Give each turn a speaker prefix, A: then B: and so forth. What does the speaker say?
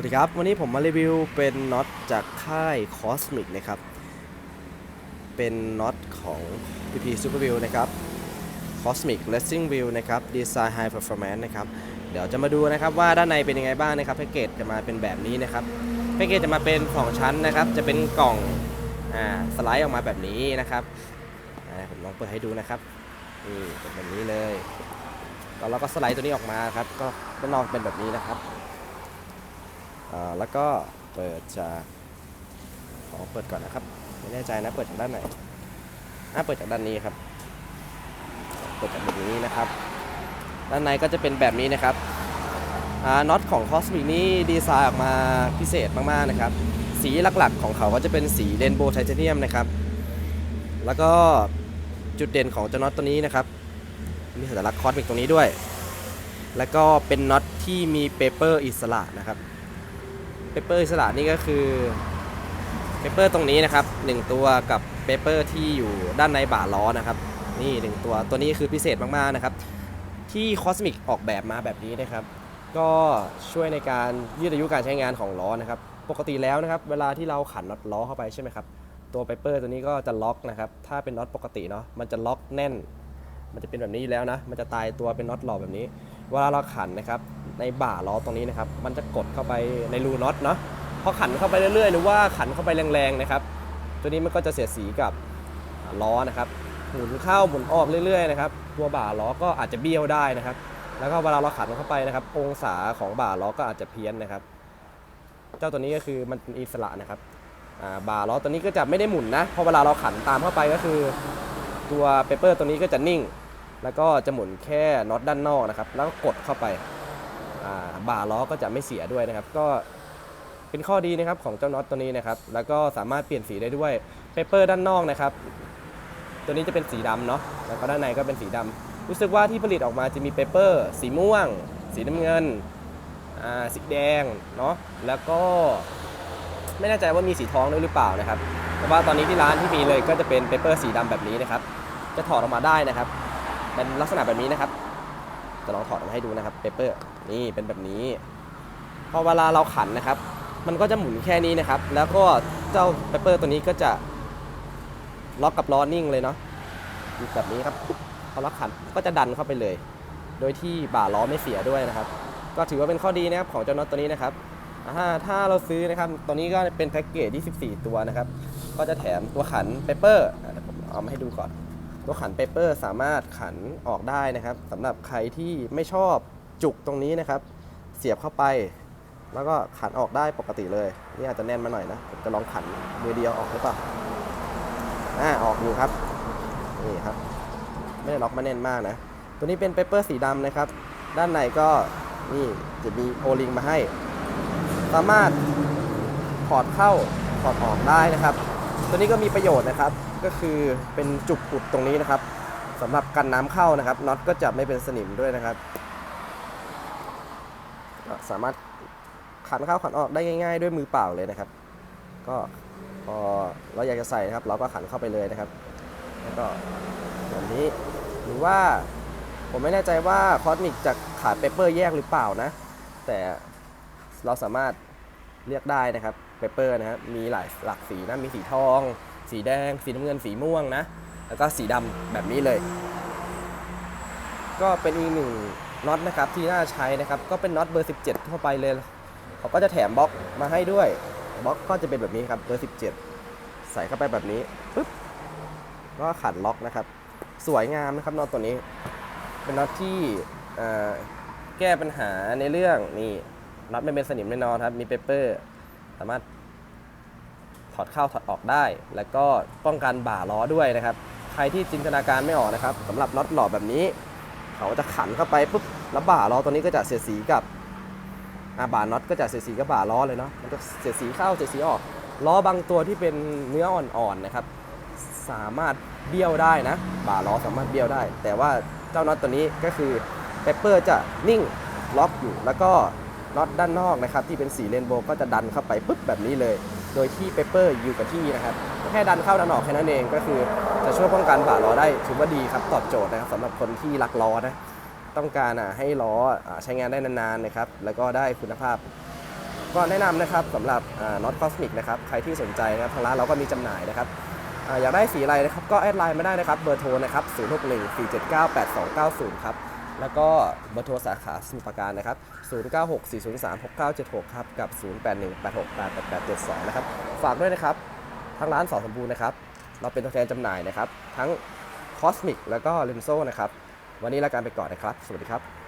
A: วัสดีครับ วันนี้ผมมารีวิวเป็นน็อตจากค่าย Cosmic นะครับ เป็นน็อตของ PP Super View นะครับ Cosmic Racing Wheel นะครับ Design High Performance นะครับ เดี๋ยวจะมาดูนะครับว่าด้านในเป็นยังไงบ้างนะครับแพ็กเกจจะมาเป็นแบบนี้นะครับแพ็กเกจจะมาเป็นสองชั้นนะครับ จะเป็นกล่องอ่าสไลด์ออกมาแบบนี้นะครับผมลองเปิดให้ดูนะครับนี่เป็นแบบนี้เลยแล้วเราก็สไลด์ตัวนี้ออกมาครับก็ด้านนอกเป็นแบบนี้นะครับ แล้วก็เปิดจากขอเปิดก่อนนะครับ ไม่แน่ใจนะเปิดจากด้านไหนอะเปิดจากด้านนี้ครับ เปิดจากแบบนี้นะครับ ด้านในก็จะเป็นแบบนี้นะครับน็อตของ Cosmic นี่ดีไซน์ออกมาพิเศษมากๆนะครับ สีหลักๆของเขาก็จะเป็นสีเรนโบว์ไทเทเนียมนะครับ แล้วก็จุดเด่นของเจ้าน็อตตัวนี้นะครับ มีสัญลักษณ์คอสมิกตรงนี้ด้วย แล้วก็เป็นน็อตที่มีเปเปอร์อิสระนะครับ เปเปอร์อิสระนี่ก็คือเปเปอร์ตรงนี้นะครับหนึ่งตัวกับเปเปอร์ที่อยู่ด้านในบ่าล้อนะครับ นี่หนึ่งตัวตัวนี้คือพิเศษมากๆนะครับ ที่คอสมิกออกแบบมาแบบนี้นะครับ ก็ช่วยในการยืดอายุการใช้งานของล้อนะครับ ปกติแล้วนะครับ เวลาที่เราขันน็อตล้อเข้าไปใช่ไหมครับตัวเปเปอร์ตัวนี้ก็จะล็อกนะครับ ถ้าเป็นน็อตปกติเนาะมันจะล็อกแน่น มันจะเป็นแบบนี้แล้วนะ มันจะตายตัวเป็นน็อตหล่อแบบนี้ เวลาเราขันนะครับ ในบ่าล้อตรงนี้นะครับ มันจะกดเข้าไปในรูน็อตเนาะพอขันเข้าไปเรื่อยๆ หรือว่าขันเข้าไปแรงๆนะครับ ตัวนี้มันก็จะเสียดสีกับล้อนะครับ หมุนเข้าหมุนออกเรื่อยๆนะครับ ตัวบ่าล้อก็อาจจะเบี้ยวได้นะครับ แล้วก็เวลาเราขันเข้าไปนะครับ องศาของบ่าล้อก็อาจจะเพี้ยนนะครับ เจ้าตัวนี้ก็คือมันเป็นอิสระนะครับบ่าล้อตัวนี้ก็จะไม่ได้หมุนนะพอเวลาเราขันตามเข้าไปก็คือ ตัวเปเปอร์ตัวนี้ก็จะนิ่ง แล้วก็จะหมุนแค่น็อตด้านนอกนะครับ แล้วก็กดเข้าไป บ่าล้อก็จะไม่เสียด้วยนะครับ ก็เป็นข้อดีนะครับของเจ้าน็อตตัวนี้นะครับ แล้วก็สามารถเปลี่ยนสีได้ด้วยเปเปอร์ด้านนอกนะครับ ตัวนี้จะเป็นสีดำเนาะแล้วก็ด้านในก็เป็นสีดำรู้สึกว่าที่ผลิตออกมาจะมีเปเปอร์สีม่วง สีน้ำเงินสีแดงเนาะแล้วก็ไม่แน่ใจว่ามีสีทองด้วยหรือเปล่านะครับ แต่ว่าตอนนี้ที่ร้านที่มีเลยก็จะเป็นเปเปอร์สีดำแบบนี้นะครับ จะถอดออกมาได้นะครับ เป็นลักษณะแบบนี้นะครับ จะลองถอดออกมาให้ดูนะครับเปเปอร์นี่เป็นแบบนี้ พอเวลาเราขันนะครับ มันก็จะหมุนแค่นี้นะครับ แล้วก็เจ้าเปเปอร์ตัวนี้ก็จะล็อกกับล้อนิ่งเลยเนาะแบบนี้ครับพอล็อกขันก็จะดันเข้าไปเลย โดยที่บ่าล้อไม่เสียด้วยนะครับ ก็ถือว่าเป็นข้อดีนะครับของเจ้าน็อตตัวนี้นะครับอ่าถ้าเราซื้อนะครับตัวนี้ก็เป็นแพ็กเกจ24 ตัวนะครับ ก็จะแถมตัวขันเปเปอร์เดี๋ยวผมเอามาให้ดูก่อน ตัวขันเปเปอร์สามารถขันออกได้นะครับสำหรับใครที่ไม่ชอบจุกตรงนี้นะครับ เสียบเข้าไป แล้วก็ขันออกได้ปกติเลย นี่อาจจะแน่นมาหน่อยนะผมจะลองขันมือเดียวออกหรือเปล่าอ่าออกอยู่ครับนี่ครับไม่ได้ล็อกมาแน่นมากนะ ตัวนี้เป็นเปเปอร์สีดำนะครับ ด้านในก็นี่จะมีโอลิงมาให้ สามารถถอดเข้าถอดออกได้นะครับ ตัวนี้ก็มีประโยชน์นะครับ ก็คือเป็นจุกอุดตรงนี้นะครับสำหรับกันน้ำเข้านะครับน็อตก็จะไม่เป็นสนิมด้วยนะครับ สามารถขันเข้าขันออกได้ง่าย ๆ ด้วยมือเปล่าเลยนะครับ ก็พอเราอยากจะใส่นะครับ เราก็ขันเข้าไปเลยนะครับ แล้วก็แบบนี้หรือว่าผมไม่แน่ใจว่าคอสมิกจะขายเปเปอร์แยกหรือเปล่านะ แต่เราสามารถเรียกได้นะครับเปเปอร์นะครับมีหลายหลากสีนะมีสีทอง สีแดง สีน้ำเงินสีม่วงนะ แล้วก็สีดำแบบนี้เลย ก็เป็นอีกหนึ่งน็อตนะครับที่น่าใช้นะครับ ก็เป็นน็อตเบอร์ 17 ทั่วไปเลยเขาก็จะแถมบล็อกมาให้ด้วยบล็อกก็จะเป็นแบบนี้ครับเบอร์ 17 ใส่เข้าไปแบบนี้ปึ๊บก็ขันล็อกนะครับ สวยงามนะครับน็อตตัวนี้ เป็นน็อตที่แก้ปัญหาในเรื่องนี่น็อตไม่เป็นสนิมแน่นอนครับ มีเปเปอร์ สามารถ ถอดเข้าถอดออกได้ แล้วก็ป้องกันบ่าล้อด้วยนะครับ ใครที่จินตนาการไม่ออกนะครับสำหรับน็อตหล่อแบบนี้ เขาจะขันเข้าไปปุ๊บแล้วบ่าล้อตัวนี้ก็จะเสียดสีกับอาบ่าน็อตก็จะเสียดสีกับบ่าล้อเลยเนาะมันจะเสียดสีเข้าเสียดสีออกล้อบางตัวที่เป็นเนื้ออ่อนๆนะครับ สามารถเบี้ยวได้นะ บ่าล้อสามารถเบี้ยวได้ แต่ว่าเจ้าน็อตตัวนี้ก็คือเปเปอร์จะนิ่งล็อกอยู่ แล้วก็น็อตด้านนอกนะครับ ที่เป็นสีเรนโบว์ก็จะดันเข้าไปปุ๊บแบบนี้เลย โดยที่เปเปอร์อยู่กับที่นะครับ แค่ดันเข้าดันออกแค่นั้นเองก็คือจะช่วยป้องกันบ่าล้อได้ถือว่าดีครับตอบโจทย์นะครับสำหรับคนที่รักล้อนะต้องการอะให้ล้อใช้งานได้นานๆนะครับแล้วก็ได้คุณภาพ ก็แนะนำนะครับสำหรับน็อตคอสมิกนะครับใครที่สนใจนะครับทางร้านเราก็มีจำหน่ายนะครับออยากได้สีอะไรนะครับก็แอดไลน์มาได้นะครับเบอร์โทรนะครับ 0614798290 ครับ แล้วก็เบอร์โทรสาขาสมุทรปราการนะครับ 0964036976 ครับ กับ 0818688872 นะครับ ฝากด้วยนะครับ ทั้งร้านสอสมบูรณ์นะครับ เราเป็นตัวแทนจำหน่ายนะครับ ทั้ง Cosmic แล้วก็ l e n โซนะครับ วันนี้รายการไปก่อนนะครับ สวัสดีครับ